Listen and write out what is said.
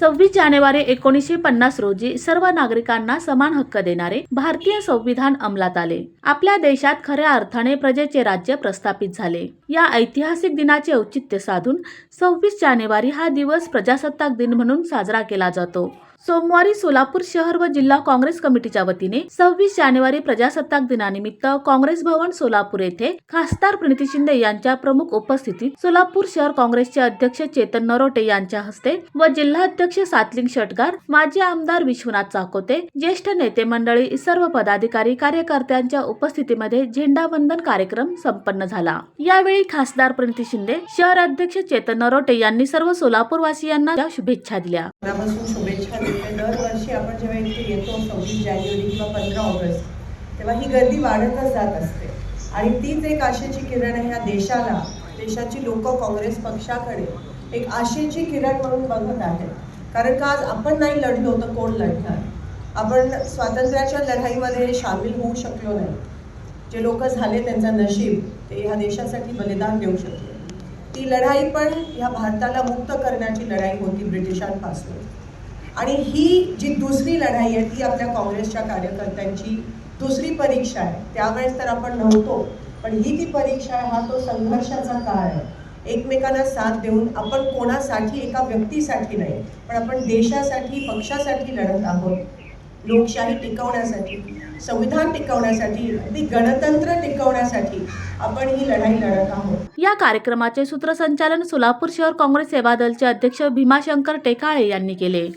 सव्वीस जानेवारी एकोणीसशे पन्नास रोजी सर्व नागरिकांना समान हक्क देणारे भारतीय संविधान अंमलात आले. आपल्या देशात खऱ्या अर्थाने प्रजेचे राज्य प्रस्थापित झाले. या ऐतिहासिक दिनाचे औचित्य साधून सव्वीस जानेवारी हा दिवस प्रजासत्ताक दिन म्हणून साजरा केला जातो. सोमवारी सोलापूर शहर व जिल्हा काँग्रेस कमिटीच्या वतीने सव्वीस जानेवारी प्रजासत्ताक दिनानिमित्त काँग्रेस भवन सोलापूर येथे खासदार प्रणिती शिंदे यांच्या प्रमुख उपस्थितीत सोलापूर शहर काँग्रेसचे अध्यक्ष चेतन नरोटे यांच्या हस्ते व जिल्हाध्यक्ष सातलिंग शटगार माजी आमदार विश्वनाथ चाकोते ज्येष्ठ नेते मंडळी सर्व पदाधिकारी कार्यकर्त्यांच्या उपस्थितीमध्ये झेंडावंदन कार्यक्रम संपन्न झाला. यावेळी खासदार प्रणिती शिंदे शहर अध्यक्ष चेतन नरोटे यांनी सर्व सोलापूरवासियांना शुभेच्छा दिल्या. शुभेच्छा दरवर्षी आपण जेव्हा इथे येतो सव्वीस जानेवारी किंवा पंधरा ऑगस्ट तेव्हा ही गर्दी वाढतच जात असते. आणि तीच एक आशेची किरण आहे या देशाला. देशाची लोक काँग्रेस पक्षाकडे एक आशेची किरण म्हणून बघत आहेत. कारण का आज आपण नाही लढलो तर कोण लढणार? आपण स्वातंत्र्याच्या लढाईमध्ये सामील होऊ शकलो नाही. जे लोक झाले त्यांचं नशीब ते ह्या देशासाठी बलिदान देऊ शकले. ती लढाई पण ह्या भारताला मुक्त करण्याची लढाई होती ब्रिटिशांपासून. आणि ही जी दुसरी लढाई आहे ती आपल्या काँग्रेसच्या कार्यकर्त्यांची दुसरी परीक्षा आहे. त्यावेळेस तर आपण नव्हतो पण ही ती परीक्षा आहे हा तो संघर्षाचा काळ आहे. एकमेकांना साथ देऊन आपण कोणासाठी एका व्यक्तीसाठी नाही पण आपण देशासाठी पक्षासाठी लढत आहोत. लोकशाही टिकवण्यासाठी संविधान टिकवण्यासाठी अगदी गणतंत्र टिकवण्यासाठी आपण ही लढाई लढत आहोत. या कार्यक्रमाचे सूत्रसंचालन सोलापूर शहर काँग्रेस सेवा दलचे अध्यक्ष भीमाशंकर टेकाळे यांनी केले.